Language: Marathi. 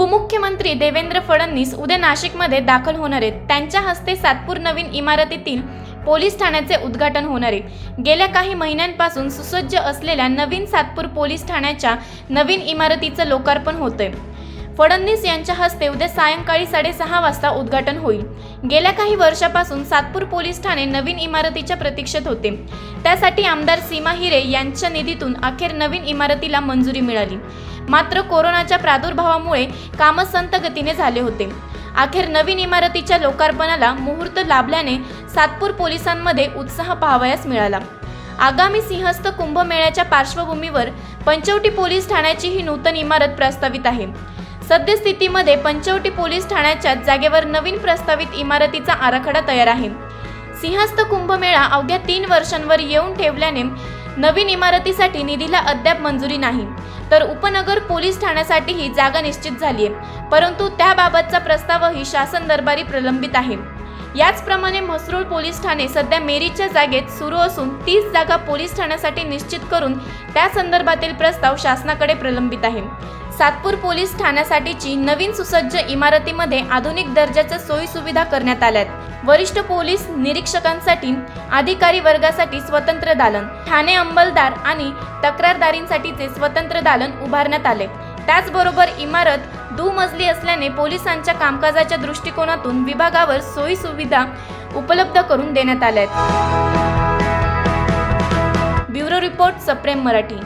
उपमुख्यमंत्री देवेंद्र फडणवीस उद्या नाशिकमध्ये दाखल होणार आहेत. त्यांच्या हस्ते सातपूर नवीन इमारतीतील पोलीस ठाण्याचे उद्घाटन होणार आहे. गेल्या काही महिन्यांपासून सुसज्ज असलेल्या नवीन सातपूर पोलीस ठाण्याच्या नवीन इमारतीचं लोकार्पण होतंय. फडणवीस यांच्या हस्ते उद्या सायंकाळी साडेसहा वाजता उद्घाटन होईल. गेल्या काही वर्षापासून सातपूर पोलीस ठाणे नवीन इमारतीच्या प्रतीक्षेत होते. त्यासाठी आमदार सीमा हिरे यांच्या निधीतून अखेर नवीन इमारतीला मंजुरी मिळाली. मात्र कोरोनाच्या प्रादुर्भावामुळे कामं संत गतीने झाले होते. अखेर नवीन इमारतीच्या लोकार्पणाला मुहूर्त लाभल्याने सातपूर पोलिसांमध्ये उत्साह पाहावयास मिळाला. आगामी सिंहस्थ कुंभमेळ्याच्या पार्श्वभूमीवर पंचवटी पोलीस ठाण्याची ही नूतन इमारत प्रस्तावित आहे. सद्यस्थितीमध्ये पंचवटी पोलीस ठाण्याच्या जागेवर नवीन प्रस्तावित इमारतीचा आराखडा तयार आहे. सिंहस्थ कुंभमेळा अवघ्या तीन वर्षांवर येऊन ठेवल्याने नवीन इमारतीसाठी निधीला अद्याप मंजुरी नाही. तर उपनगर पोलीस ठाण्यासाठीही जागा निश्चित झाली आहे परंतु त्याबाबतचा प्रस्तावही शासन दरबारी प्रलंबित आहे. याचप्रमाणे म्हसरूळ पोलीस ठाणे सध्या मेरीच्या जागेत सुरू असून तीस जागा पोलीस ठाण्यासाठी निश्चित करून त्या संदर्भातील प्रस्ताव शासनाकडे प्रलंबित आहे. सातपूर पोलीस ठाण्यासाठीची नवीन सुसज्ज इमारतीमध्ये आधुनिक दर्जाच्या सोयी सुविधा करण्यात आल्यात. वरिष्ठ पोलीस निरीक्षकांसाठी अधिकारी वर्गासाठी स्वतंत्र दालन ठाणे अंमलदार आणि तक्रारदारींसाठीचे स्वतंत्र दालन उभारण्यात आले. त्याचबरोबर इमारत दुमजली असल्याने पोलिसांच्या कामकाजाच्या दृष्टिकोनातून विभागावर सोयी सुविधा उपलब्ध करून देण्यात आल्या आहेत ब्युरो रिपोर्ट सप्रेम मराठी.